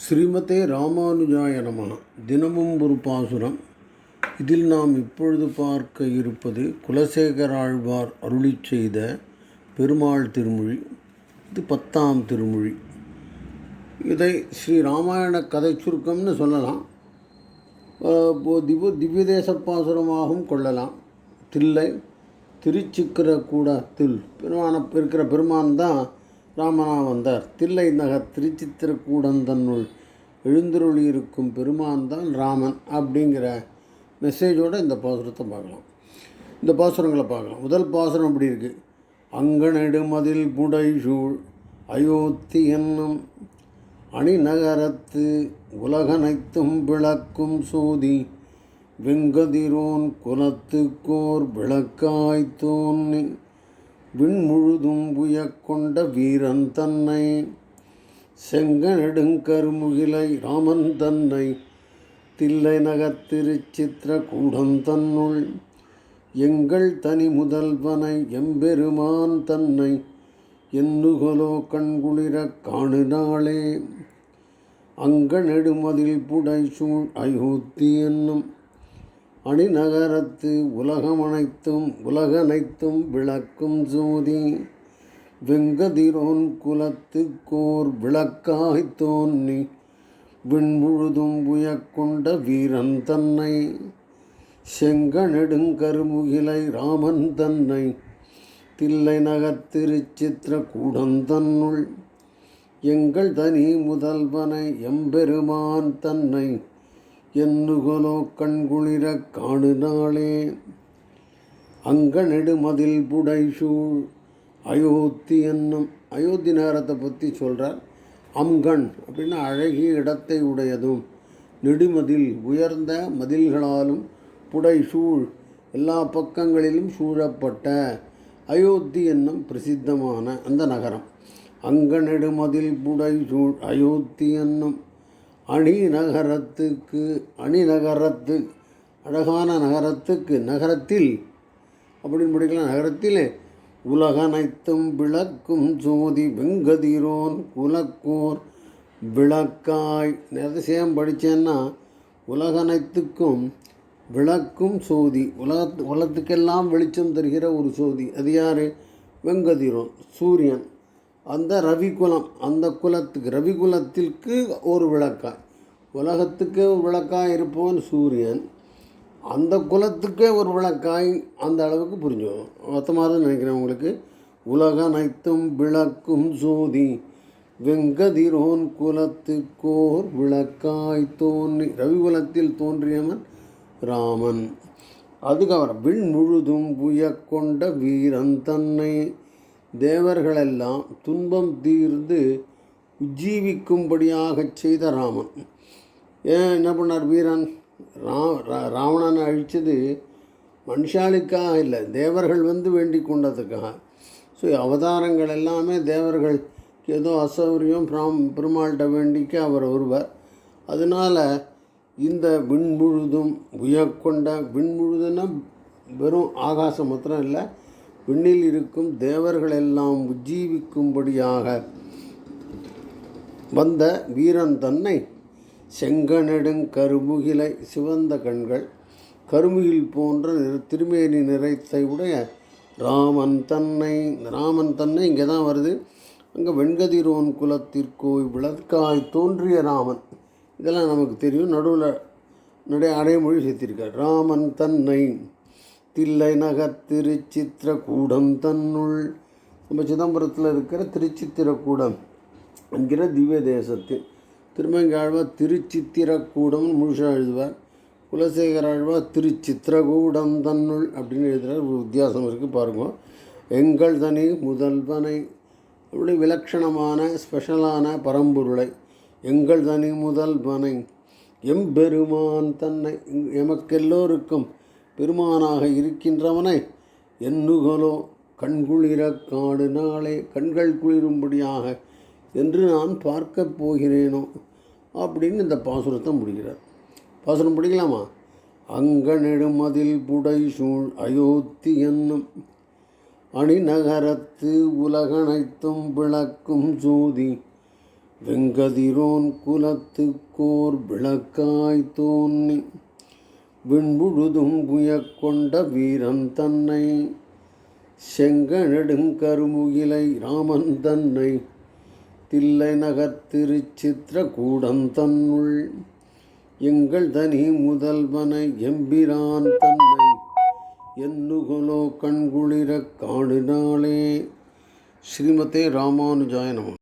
ஸ்ரீமதே ராமானுஜாய நம. தினமும் ஒரு பாசுரம். இதில் நாம் இப்பொழுது பார்க்க இருப்பது குலசேகராழ்வார் அருளிச் செய்த பெருமாள் திருமொழி. இது பத்தாம் திருமொழி. இதை ஸ்ரீ ராமாயண கதை சுருக்கம்னு சொல்லலாம். திவ திவ்ய திவ்யதேச பாசுரமாகவும் கொள்ளலாம். தில்லை திருச்சிக்கிற கூடத்தில் பெருமான இருக்கிற பெருமான் தான் ராமனா வந்தார் தில்லை நகர் திருச்சித்திரக்கூடந்தன்னுள் எழுந்தருளி இருக்கும் பெருமான் தான் ராமன் அப்படிங்கிற மெசேஜோடு இந்த பாசுரத்தை பார்க்கலாம். இந்த பாசுரங்களை பார்க்கலாம். முதல் பாசுரம் இப்படி இருக்குது அங்கனெடுமதில் புடைசூழ் அயோத்தி என்னும் அணிநகரத்து உலகனைத்தும் விளக்கும் சோதி வெங்கதிரோன் குலத்துக்கோர் விளக்காய் தோன்றி விண்முழுதும் உயக்கொண்ட வீரன் தன்னை செங்கநெடுங்கருமுகிலை ராமன் தன்னை தில்லை நகத்திருச்சித்திர கூடம் தன்னுள் எங்கள் தனி முதல்வனை எம்பெருமான் தன்னை என்னுகலோ கண்குளிரக் காணு நாளே அங்க நெடுமதில் புடை சூழ் அயோத்தி என்னும் அணிநகரத்து உலகமனைத்தும் உலகனைத்தும் விளக்கும் ஜோதி. வெங்கதிரோன் குலத்துக்கோர் விளக்காய் தோன்றி விண்முழுதும் உயக்கொண்ட வீரன் தன்னை. செங்கநெடுங்கருமுகிலை ராமன் தன்னை தில்லை நகர் நகத்திருச்சித்திர கூடந்தன்னுள் எங்கள் தனி முதல்வனை எம்பெருமான் தன்னை எண்ணுகலோ கண்குளிர காணு நாளே அங்கநெடுமதில் புடைசூழ். அயோத்தி என்னும் அயோத்தி நகரத்தை பற்றி சொல்கிறார் அம்கண் அப்படின்னா அழகிய இடத்தை உடையதும். நெடுமதில் உயர்ந்த மதில்களாலும் புடைசூழ் எல்லா பக்கங்களிலும் சூழப்பட்ட அயோத்தி என்னும் பிரசித்தமான அந்த நகரம். அங்க நெடுமதில் புடைசூழ் அயோத்தி என்னும் அணிநகரத்துக்கு அணிநகரத்து அழகான நகரத்துக்கு நகரத்தில் அப்படின்னு படிக்கலாம் நகரத்தில் உலகனைத்தும் விளக்கும் ஜோதி வெங்கதிரோன் குலக்கோர் விளக்காய். அதிசயம் படித்தேன்னா உலகனைத்துக்கும் விளக்கும் சோதி உலகத்து உலகத்துக்கெல்லாம் வெளிச்சம் தருகிற ஒரு சோதி அது யார்? வெங்கதிரோன் சூரியன். அந்த ரவிக்குலம் அந்த குலத்துக்கு ரவிக்குலத்திற்கு ஒரு விளக்காய். உலகத்துக்கு ஒரு விளக்காய் இருப்பவன் சூரியன். அந்த குலத்துக்கே ஒரு விளக்காய் அந்த அளவுக்கு புரிஞ்சுக்கும் மொத்தமாக நினைக்கிறேன் உங்களுக்கு. உலக அனைத்தும் விளக்கும் சோதி வெங்கதிரோன் குலத்துக்கோர் விளக்காய் தோன்றி ரவிகுலத்தில் தோன்றியவன் ராமன். அதுக்கப்புறம் விண் முழுதும் புயக்கொண்ட வீரன் தன்னை தேவர்களெல்லாம் துன்பம் தீர்ந்து உஜ்ஜீவிக்கும்படியாகச் செய்த ராமன். ஏன் என்ன பண்ணார் வீரன்? ரா ரா- ராவணனை அழித்தது மனுஷாளுக்காக இல்லை தேவர்கள் வந்து வேண்டி கொண்டதுக்காக. ஸோ அவதாரங்கள் எல்லாமே தேவர்களுக்கு ஏதோ அசௌரியம் பிராம் பெருமாள்கிட்ட வேண்டிக்க அவர் வருவார் அதனால் இந்த விண்முழுதும் உயர்கொண்ட விண்முழுதுன்னா வெறும் ஆகாசம் மாத்திரம் இல்லை விண்ணில் இருக்கும் தேவர்கள் எல்லாம் உஜ்ஜீவிக்கும்படியாக வந்த வீரன் தன்னை செங்கனெடுங் கருமுகிலை சிவந்த கண்கள் கருமுகில் போன்ற நிற- திருமேனி நிறைத்தை உடைய ராமன் தன்னை ராமன் தன்னை இங்கே தான் வருது. அங்கே வெண்கதிரோன் குலத்திற்கோய் விளக்காய் தோன்றிய ராமன். இதெல்லாம் நமக்கு தெரியும். நடுவில் நடை அடைமொழி சேர்த்திருக்கார். ராமன் தன்னை தில்லை நகர் திருச்சித்திரக்கூடம் தன்னுள். நம்ம சிதம்பரத்தில் இருக்கிற திருச்சித்திரக்கூடம் என்கிற திவ்ய தேசத்தில். திருமங்காழ்வார் திருச்சித்திரக்கூடம்னு முழுசாக எழுதுவார். குலசேகர ஆழ்வார் திருச்சித்திரகூடம் தன்னுள் அப்படின்னு எழுதுகிறார் ஒரு வித்தியாசம் இருக்குது பாருங்கள் எங்கள் தனி முதல்வனை அப்படி விலட்சணமான ஸ்பெஷலான பரம்பொருளை எங்கள் தனி முதல்வனை எம்பெருமான் தன்னை எமக்கெல்லோருக்கும் பெருமானாக இருக்கின்றவனை எண்ணுகலோ கண்குளிர காடு நாளே கண்கள் குளிரும்படியாக என்று நான் பார்க்கப் போகிறேனோ அப்படின்னு இந்த பாசுரத்தை முடிகிறார் பாசுரம் படிக்கலாமா? அங்க நெடுமதில் புடை சூழ் அயோத்தி என்னும் அணிநகரத்து உலகனைத்தும் விளக்கும் ஜோதி வெங்கதிரோன் குலத்துக்கோர் விளக்காய் தோன்னி விண்முழுதும் புயக்கொண்ட வீரன் தன்னை செங்கநெடுங்கருமுகிலை ராமன் தன்னை தில்லை நகர் திருச்சித்திரகூடம் தன்னுள் எங்கள் தனி முதல்வனை எம்பிரான் தன்னை எண்ணுகொலோ கண்குளிரக் காணினாளே. ஸ்ரீமதே ராமானுஜாய நம.